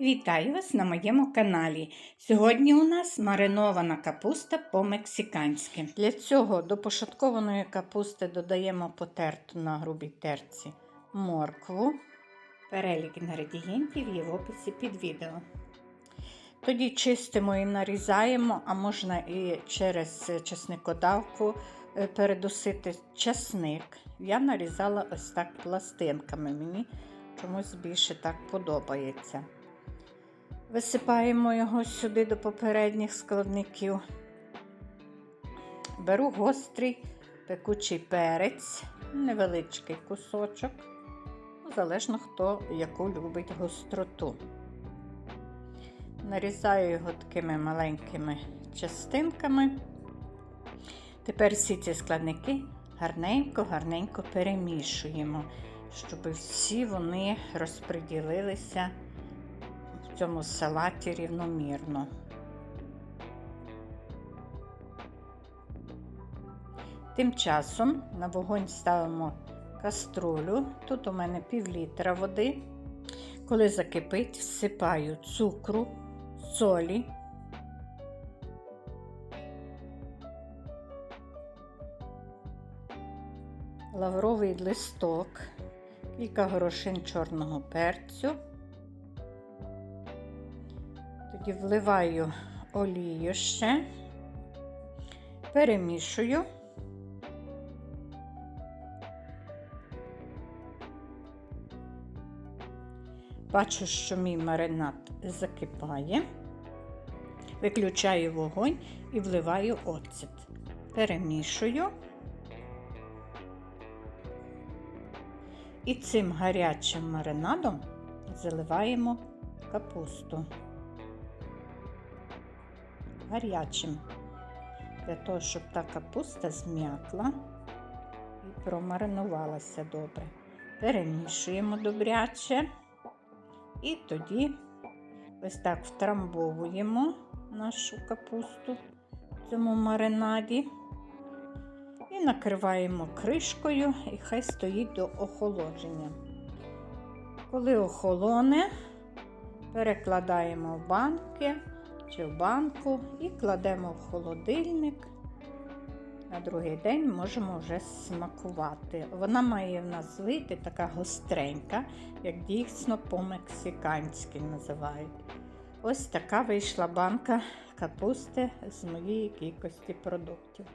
Вітаю вас на моєму каналі. Сьогодні у нас маринована капуста по-мексиканськи. Для цього до пошаткованої капусти додаємо потерту на грубій терці моркву. Перелік інгредієнтів є в описі під відео. Тоді чистимо і нарізаємо, а можна і через чесникодавку е, передусити часник. Я нарізала ось так пластинками. Мені чомусь більше так подобається. Висипаємо його сюди до попередніх складників. Беру гострий пекучий перець, невеличкий кусочок, залежно хто яку любить гостроту. Нарізаю його такими маленькими частинками. Тепер всі ці складники гарненько-гарненько перемішуємо, щоб всі вони розподілилися цьому салаті рівномірно. Тим часом на вогонь ставимо каструлю. Тут у мене пів літра води. Коли закипить, всипаю цукру, солі. Лавровий листок, кілька горошин чорного перцю. Тоді вливаю олію ще, перемішую. Бачу, що мій маринад закипає. Виключаю вогонь і вливаю оцет. Перемішую. І цим гарячим маринадом заливаємо капусту. Гарячим, для того, щоб та капуста зм'якла і промаринувалася добре. Перемішуємо добряче. І тоді ось так втрамбовуємо нашу капусту в цьому маринаді і накриваємо кришкою, і хай стоїть до охолодження. Коли охолоне, перекладаємо в банки чи в банку і кладемо в холодильник. На другий день можемо вже смакувати. Вона має в нас вийти така гостренька, як дійсно по-мексиканськи називають. Ось така вийшла банка капусти з моєї кількості продуктів.